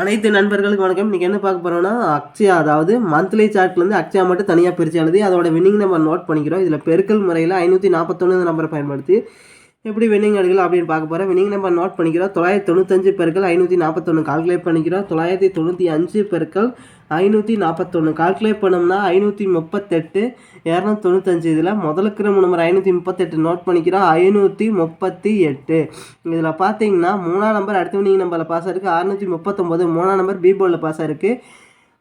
அனைத்து நண்பர்களுக்கு வணக்கம். இன்றைக்கி என்ன பார்க்க போகிறோம்னா அக்ஷயா அதாவது மந்த்லி சார்ட்லேருந்து அக்ஷயா மட்டும் தனியாக பிரித்து எழுதி அதோட வின்னிங் நம்பர் நோட் பண்ணிக்கிறோம். இதில் பெருக்கல் முறையில் ஐநூற்றி நாற்பத்தொன்று நம்பரை பயன்படுத்தி எப்படி வின்னிங் எடுக்கலாம் அப்படின்னு பார்க்க போகிறோம் வின்னிங் நம்பர் நோட் பண்ணிக்கிறோம். தொள்ளாயிரத்தி தொண்ணூத்தஞ்சு பெருக்கள் ஐநூற்றி நாற்பத்தொன்று கால்குலேட் பண்ணிக்கிறோம். தொள்ளாயிரத்தி தொண்ணூற்றி அஞ்சு பெருக்கள் ஐநூற்றி நாற்பத்தொன்று கால்குலேட் பண்ணோம்னா ஐநூற்றி முப்பத்தெட்டு இரநூத்தி தொண்ணூத்தஞ்சு இதில் முதலுக்கிற நம்பர் ஐநூற்றி முப்பத்தெட்டு நோட் பண்ணிக்கிறோம். ஐநூற்றி முப்பத்தி எட்டு. இதில் பார்த்தீங்கன்னா மூணாம் நம்பர் அடுத்த வினிங் நம்பரில் பாஸ் இருக்குது அறுநூற்றி முப்பத்தொம்போது மூணாம் நம்பர் பி போர்டில் பாஸ் இருக்குது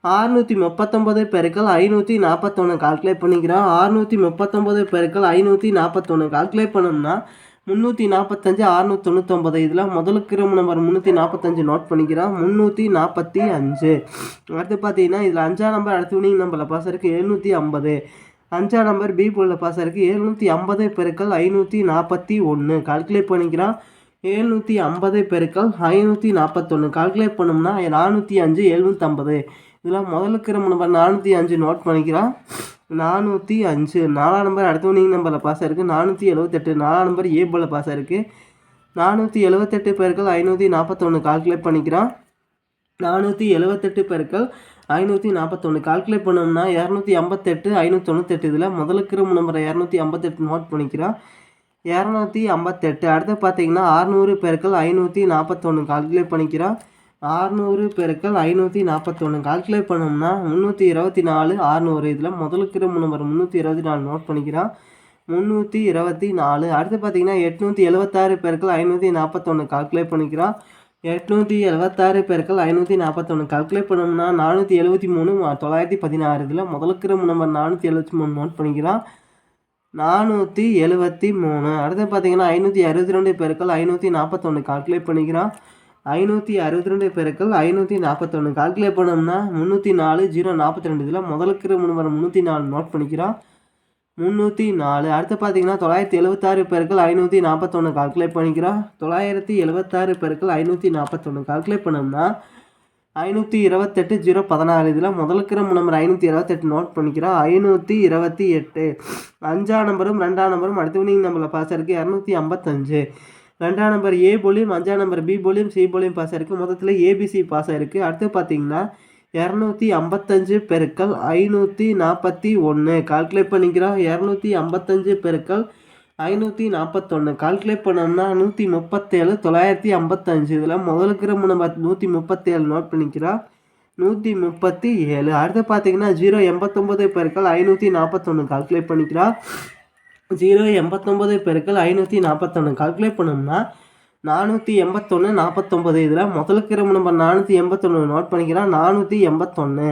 ஆறுநூற்றி முப்பத்தொம்பது பெருக்கள் ஐநூற்றி நாற்பத்தொன்று கால்குலேட் பண்ணிக்கிறோம். ஆறுநூற்றி முப்பத்தொம்பது பெருக்கள் ஐநூற்றி நாற்பத்தொன்று கால்குலேட் பண்ணோம்னா முந்நூற்றி நாற்பத்தஞ்சு அறுநூற்றி தொண்ணூத்தொம்பது இதில் முதலுக்கு நம்பர் முந்நூற்றி நாற்பத்தஞ்சு நோட் பண்ணிக்கிறோம் முந்நூற்றி நாற்பத்தி அஞ்சு. அடுத்து பார்த்தீங்கன்னா இதில் அஞ்சாம் நம்பர் அடுத்து வினிங் நம்பரில் பாஸ் இருக்குது எழுநூற்றி ஐம்பது. அஞ்சாம் நம்பர் பி போலில் பாஸ் இருக்குது எழுநூற்றி ஐம்பது பெருக்கள் ஐநூற்றி நாற்பத்தி ஒன்று கால்குலேட் பண்ணிக்கிறோம் எழுநூற்றி ஐம்பது பெருக்கள் ஐநூற்றி நாற்பத்தொன்று கால்குலேட் பண்ணோம்னா நானூற்றி அஞ்சு எழுநூற்றம்பது இதில் முதலுக்கு நம்பர் நானூற்றி அஞ்சு நோட் பண்ணிக்கிறோம் நானூற்றி அஞ்சு. நாலாம் நம்பர் அடுத்த வினிங் நம்பரில் பாஸ் ஆயிருக்கு. நானூற்றி எழுபத்தெட்டு நாலாம் நம்பர் ஏ போல் பாஸ் ஆயிருக்கு. நானூற்றி எழுபத்தெட்டு பேர்கள் ஐநூற்றி நாற்பத்தொன்று கால்குலேட் பண்ணிக்கிறான். நானூற்றி எழுபத்தெட்டு பேர்கள் ஐநூற்றி நாற்பத்தொன்று கால்குலேட் பண்ணோம்னா இரநூத்தி ஐம்பத்தெட்டு ஐநூற்றி தொண்ணூத்தெட்டு இதில் முதலுக்கு நம்பரை இரநூத்தி ஐம்பத்தெட்டு நோட் பண்ணிக்கிறான். இரநூத்தி ஐம்பத்தெட்டு. அடுத்து பார்த்தீங்கன்னா அறுநூறு பேர்கள் ஐநூற்றி நாற்பத்தொன்று கால்குலேட் பண்ணிக்கிறான். ஆறுநூறு பெருக்கள் ஐநூற்றி நாற்பத்தொன்று கால்குலேட் பண்ணோம்னா முந்நூற்றி இருபத்தி நாலு ஆறுநூறு. இதில் முதலுக்கு நம்பர் முந்நூற்றி இருபத்தி நாலு நோட் பண்ணிக்கிறான் முந்நூற்றி இருபத்தி நாலு. அடுத்து பார்த்தீங்கன்னா எட்நூற்றி எழுபத்தாறு பெருக்கள் ஐநூற்றி நாற்பத்தொன்று கால்குலேட் பண்ணிக்கிறான் எட்நூற்றி எழுபத்தாறு பெருக்கள் ஐநூற்றி நாற்பத்தொன்று கால்குலேட் பண்ணோம்னா நானூற்றி எழுபத்தி மூணு தொள்ளாயிரத்தி பதினாறு. இதில் முதலுக்கு நம்பர் நானூற்றி எழுபத்தி மூணு நோட் பண்ணிக்கிறான் நானூற்றி எழுபத்தி மூணு. அடுத்து பார்த்தீங்கன்னா ஐநூற்றி அறுபத்தி ரெண்டு பெருக்கள் ஐநூற்றி நாற்பத்தொன்று கால்குலேட் பண்ணிக்கிறான் ஐநூற்றி அறுபத்தி ரெண்டு பெருக்கள் ஐநூற்றி நாற்பத்தொன்று கால்குலேட் பண்ணோம்னா முந்நூற்றி நாலு ஜீரோ நாற்பத்தி ரெண்டு இதில் முதலுக்கு நம்பர் முந்நூற்றி நாலு நோட் பண்ணிக்கிறோம் முந்நூற்றி நாலு. அடுத்து பார்த்தீங்கன்னா தொள்ளாயிரத்தி எழுபத்தாறு பெருக்கள் ஐநூற்றி நாற்பத்தொன்று கால்குலேட் பண்ணிக்கிறோம் தொள்ளாயிரத்தி எழுபத்தாறு பெருக்கள் ஐநூற்றி நாற்பத்தொன்று கால்குலேட் பண்ணோம்னா ஐநூற்றி இருபத்தெட்டு ஜீரோ பதினாறு. இதில் முதலுக்கிற நம்பர் ஐநூற்றி இருபத்தெட்டு நோட் பண்ணிக்கிறோம் ஐநூற்றி இருபத்தி எட்டு. அஞ்சாம் நம்பரும் ரெண்டாம் நம்பரும் அடுத்த வினிங் நம்பரில் பாஸ் இருக்குது இரநூத்தி ஐம்பத்தஞ்சு. ரெண்டாம் நம்பர் ஏ போலியும் அஞ்சாம் நம்பர் பி போலியும் சி போலியும் பாஸ் ஆயிருக்கு. மொத்தத்தில் ஏபிசி பாஸ் ஆயிருக்கு. அடுத்து பார்த்தீங்கன்னா இரநூத்தி ஐம்பத்தஞ்சு பெருக்கள் ஐநூற்றி நாற்பத்தி ஒன்று கால்குலேட் பண்ணிக்கிறோம். இரநூத்தி ஐம்பத்தஞ்சு பெருக்கள் ஐநூற்றி நாற்பத்தொன்று கால்குலேட் பண்ணோம்னா நூற்றி முப்பத்தேழு தொள்ளாயிரத்தி ஐம்பத்தஞ்சு. இதில் முதலுக்கு நம்ம நூற்றி முப்பத்தேழு நோட் பண்ணிக்கிறோம். நூற்றி முப்பத்தி ஏழு. அடுத்து பார்த்தீங்கன்னா ஜீரோ எண்பத்தொம்பது பெருக்கள் ஐநூற்றி நாற்பத்தொன்று கால்குலேட் பண்ணிக்கிறோம். ஜீரோ எண்பத்தொம்பது பெருக்கள் ஐநூற்றி நாற்பத்தொன்று கால்குலேட் பண்ணோம்னா நானூற்றி எண்பத்தொன்று நாற்பத்தொம்பது. இதில் முதலுக்கு நம்பர் நானூற்றி எண்பத்தொன்று நோட் பண்ணிக்கிறோம் நானூற்றி எண்பத்தொன்று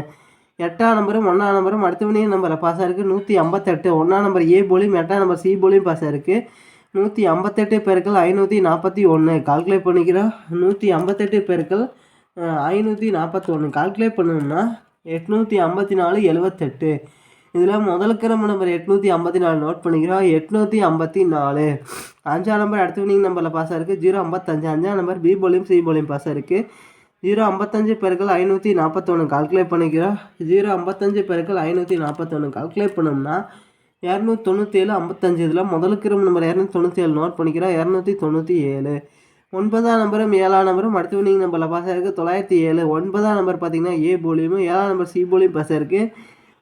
எட்டாம் நம்பரும் ஒன்றாம் நம்பரும் அடுத்த மணியும் நம்பரில் பாஸ் ஆயிருக்கு நூற்றி ஐம்பத்தெட்டு. ஒன்றாம் நம்பர் ஏ போலியும் எட்டாம் நம்பர் சி போலியும் பாஸ் ஆயிருக்கு நூற்றி ஐம்பத்தெட்டு பெருக்கள் ஐநூற்றி நாற்பத்தி ஒன்று கால்குலேட் பண்ணிக்கிறோம் நூற்றி ஐம்பத்தெட்டு பெருக்கள் ஐநூற்றி நாற்பத்தொன்று கால்குலேட் பண்ணோம்னா எட்நூற்றி ஐம்பத்தி நாலு எழுபத்தெட்டு இதில் முதல் கிழமை நம்பர் எட்நூற்றி ஐம்பத்தி நாலு நோட் பண்ணிக்கிறோம். எட்நூற்றி ஐம்பத்தி நாலு. அஞ்சாம் நம்பர் அடுத்த வினிங் நம்பரில் பாஸ் ஆயிருக்கு. ஜீரோ ஐம்பத்தஞ்சு. அஞ்சாம் நம்பர் பி போலியும் சி போலியும் பாஸ் ஆயிருக்கு. ஜீரோ ஐம்பத்தஞ்சு பெருக்கள் ஐநூற்றி நாற்பத்தொன்று கால்குலேட் பண்ணிக்கிறோம். ஜீரோ ஐம்பத்தஞ்சு பெருக்கள் ஐநூற்றி நாற்பத்தொன்று கால்குலேட் பண்ணோம்னா இரநூத்தி தொண்ணூற்றி ஏழு ஐம்பத்தஞ்சு. இதில் முதலுக்கு நம்பர் இரநூத்தி தொண்ணூற்றி ஏழு நோட் பண்ணிக்கிறோம். இரநூத்தி தொண்ணூற்றி ஏழு ஒன்பதாம் நம்பரும் ஏழாம் நம்பரும் அடுத்த வினிங் நம்பரில் பாஸ் ஆயிருக்கு. தொள்ளாயிரத்தி ஏழு. ஒன்பதாம் நம்பர் பார்த்தீங்கன்னா ஏ போலியும் ஏழாம் நம்பர் சி போலியும் பாஸ் ஆயிருக்கு.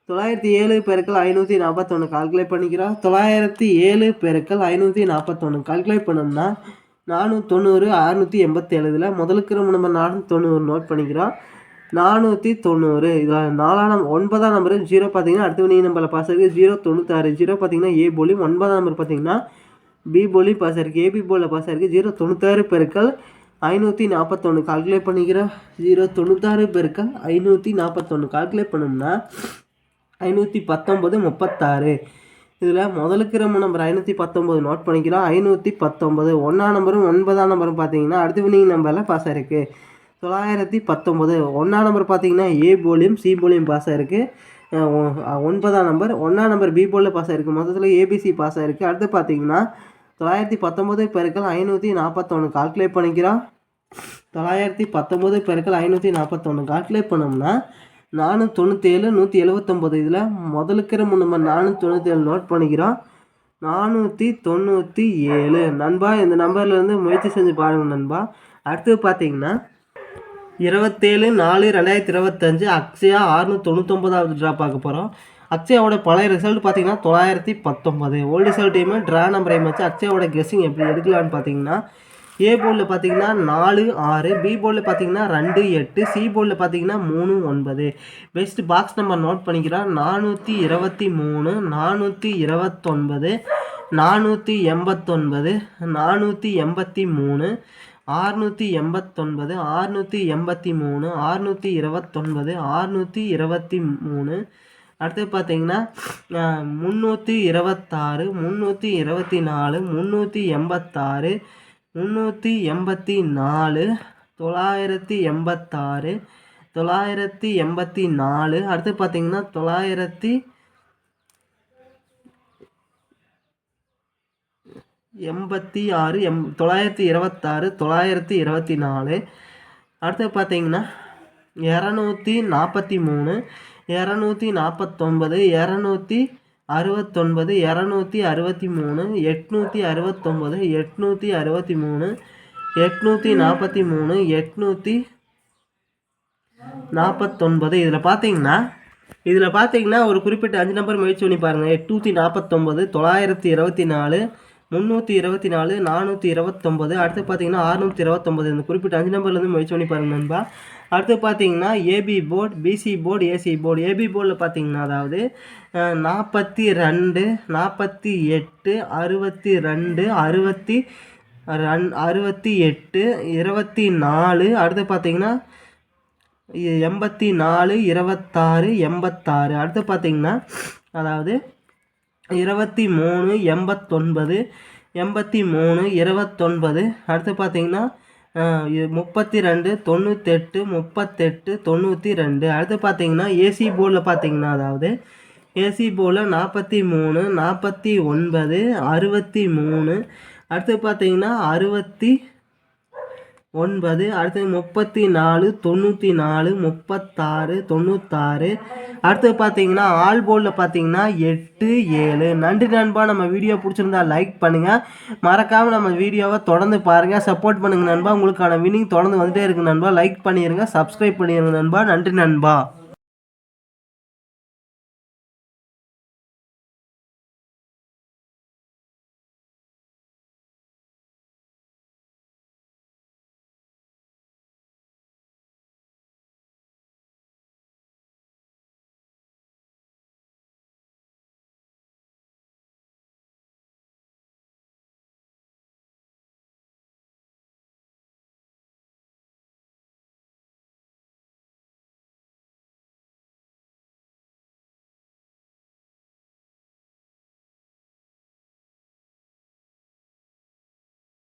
தொள்ளாயிரத்தி ஏழு பெருக்கள் ஐநூற்றி நாற்பத்தொன்று கால்குலேட் பண்ணிக்கிறோம் தொள்ளாயிரத்தி ஏழு பெருக்கள் ஐநூற்றி நாற்பத்தொன்று கால்குலேட் பண்ணோம்னா நானூற்றி தொண்ணூறு அறுநூற்றி எண்பத்தேழு இதில் முதலுக்கு நம்ம நானூற்றி தொண்ணூறு நோட் பண்ணிக்கிறோம் நானூற்றி தொண்ணூறு இதில் நாலாம் ஒன்பதாம் நம்பரு ஜீரோ பார்த்தீங்கன்னா அடுத்த வினி நம்பரில் பாஸ் ஆகுது ஜீரோ தொண்ணூத்தாறு. ஜீரோ பார்த்தீங்கன்னா ஏ போலி ஒன்பதாம் நம்பர் பார்த்தீங்கன்னா பி போலி பாஸ் ஆயிருக்கு. ஏபி போலில் பாஸ் ஆயிருக்கு. ஜீரோ தொண்ணூத்தாறு பெருக்கள் ஐநூற்றி நாற்பத்தொன்று கால்குலேட் பண்ணிக்கிறோம் ஜீரோ தொண்ணூத்தாறு பெருக்கள் ஐநூற்றி நாற்பத்தொன்று கால்குலேட் பண்ணோம்னா ஐநூற்றி பத்தொம்பது முப்பத்தாறு. இதில் முதலுக்கு ரொம்ப நம்பர் ஐநூற்றி பத்தொம்பது நோட் பண்ணிக்கிறோம் ஐநூற்றி பத்தொம்பது ஒன்றாம் நம்பரும் ஒன்பதாம் நம்பரும் பார்த்தீங்கன்னா அடுத்த வினிங் நம்பரில் பாஸ் ஆயிருக்கு. தொள்ளாயிரத்தி பத்தொம்பது ஒன்றாம் நம்பர் பார்த்தீங்கன்னா ஏ போலியும் சி போலியும் பாஸ் ஆகிருக்கு ஒன்பதாம் நம்பர் ஒன்றாம் நம்பர் பி போலில் பாஸ் ஆயிருக்கு. மொத்தத்தில் ஏபிசி பாஸ் ஆயிருக்கு. அடுத்து பார்த்தீங்கன்னா தொள்ளாயிரத்தி பத்தொம்பது பெருக்கள் ஐநூற்றி நாற்பத்தொன்று கால்குலேட் பண்ணிக்கிறோம். தொள்ளாயிரத்தி பத்தொம்பது பெருக்கள் ஐநூற்றி நாற்பத்தொன்று கால்குலேட் பண்ணோம்னா நானூற்றி தொண்ணூற்றேழு நூற்றி எழுபத்தொம்போது இதில் முதலுக்கிற நம்ம நானூற்றி தொண்ணூற்றேழு நோட் பண்ணிக்கிறோம். நானூற்றி தொண்ணூற்றி ஏழு. நண்பா இந்த நம்பர்லேருந்து முயற்சி செஞ்சு பாருங்கள் நண்பா. அடுத்தது பார்த்தீங்கன்னா இருபத்தேழு நாலு ரெண்டாயிரத்தி இருபத்தஞ்சு அக்ஷயா ஆறுநூற்றி தொண்ணூத்தொம்பதாவது ட்ரா பார்க்க போகிறோம் அக்ஷயாவோட பழைய ரிசல்ட் பார்த்தீங்கன்னா தொள்ளாயிரத்தி பத்தொம்பது. ஓல்டு ரிசல்ட்டையுமே ட்ரா நம்பரையும் வச்சு அக்ஷயாவோட கெஸ்ஸிங் எப்படி எடுக்கலான்னு பார்த்தீங்கன்னா ஏ போர்டில் பார்த்தீங்கன்னா நாலு ஆறு பி போர்டில் பார்த்தீங்கன்னா ரெண்டு எட்டு சி போர்டில் பார்த்தீங்கன்னா மூணு ஒன்பது. பெஸ்ட் பாக்ஸ் நம்பர் நோட் பண்ணிக்கிறோம் நானூற்றி இருபத்தி மூணு நானூற்றி இருபத்தொன்பது நானூற்றி எண்பத்தொன்பது நானூற்றி எண்பத்தி மூணு ஆறுநூற்றி எண்பத்தொன்பது ஆறுநூற்றி எண்பத்தி மூணு ஆறுநூற்றி இருபத்தொன்பது ஆறுநூற்றி இருபத்தி மூணு. அடுத்து பார்த்தீங்கன்னா முந்நூற்றி இருபத்தாறு முந்நூற்றி இருபத்தி நாலு முந்நூற்றி எண்பத்தாறு முந்நூற்றி எண்பத்தி நாலு தொள்ளாயிரத்தி எண்பத்தாறு தொள்ளாயிரத்தி எண்பத்தி நாலு. அடுத்து பார்த்தீங்கன்னா தொள்ளாயிரத்தி எண்பத்தி ஆறு எம் தொள்ளாயிரத்தி இருபத்தாறு தொள்ளாயிரத்தி இருபத்தி நாலு. அடுத்து பார்த்தீங்கன்னா இரநூத்தி நாற்பத்தி மூணு இரநூத்தி நாற்பத்தொம்பது இரநூத்தி அறுபத்தொன்பது இரநூத்தி அறுபத்தி மூணு எட்நூற்றி அறுபத்தொம்பது எட்நூற்றி அறுபத்தி மூணு எட்நூற்றி நாற்பத்தி மூணு எட்நூற்றி நாற்பத்தொன்பது இதில் பார்த்தீங்கன்னா இதில் பார்த்தீங்கன்னா ஒரு குறிப்பிட்ட அஞ்சு நம்பர் முயற்சி பண்ணி பாருங்கள் எட்நூற்றி நாற்பத்தொம்பது தொள்ளாயிரத்தி இருபத்தி நாலு முந்நூற்றி இருபத்தி நாலு நானூற்றி இருபத்தொம்பது அடுத்து பார்த்தீங்கன்னா அறுநூற்றி இருபத்தொம்பது இந்த குறிப்பிட்ட அஞ்சு நம்பர்லேருந்து முயற்சி பண்ணி பாருங்கள் நண்பா. அடுத்து பார்த்தீங்கன்னா AB board BC board AC board AB போர்டில் பார்த்தீங்கன்னா அதாவது நாற்பத்தி ரெண்டு நாற்பத்தி எட்டு அறுபத்தி ரெண்டு அறுபத்தி ரன் அறுபத்தி எட்டு இருபத்தி நாலு. அடுத்து பார்த்தீங்கன்னா எண்பத்தி நாலு இருபத்தாறு எண்பத்தாறு. அடுத்து பார்த்தீங்கன்னா அதாவது இருபத்தி மூணு எண்பத்தொன்பது எண்பத்தி மூணு இருபத்தொன்பது. அடுத்து பார்த்தீங்கன்னா முப்பத்தி ரெண்டு தொண்ணூத்தெட்டு முப்பத்தெட்டு தொண்ணூற்றி ரெண்டு அடுத்து பார்த்தீங்கன்னா ஏசி போர்டில் பார்த்தீங்கன்னா அதாவது ஏசி போர்டில் நாற்பத்தி மூணு நாற்பத்தி ஒன்பது அறுபத்தி மூணு. அடுத்து பார்த்தீங்கன்னா அறுபத்தி ஒன்பது அடுத்தது முப்பத்தி நாலு தொண்ணூற்றி நாலு முப்பத்தாறு தொண்ணூத்தாறு. அடுத்தது பார்த்தீங்கன்னா ஆல் போர்டில் பார்த்தீங்கன்னா எட்டு ஏழு. நன்றி நண்பா நம்ம வீடியோ பிடிச்சிருந்தா லைக் பண்ணுங்கள் மறக்காமல் நம்ம வீடியோவை தொடர்ந்து பாருங்கள் சப்போர்ட் பண்ணுங்கள் நண்பா. உங்களுக்கான வினிங் தொடர்ந்து வந்துட்டே இருக்கு நண்பா. லைக் பண்ணிடுங்க சப்ஸ்கிரைப் பண்ணிடுங்க நண்பா. நன்றி நண்பா.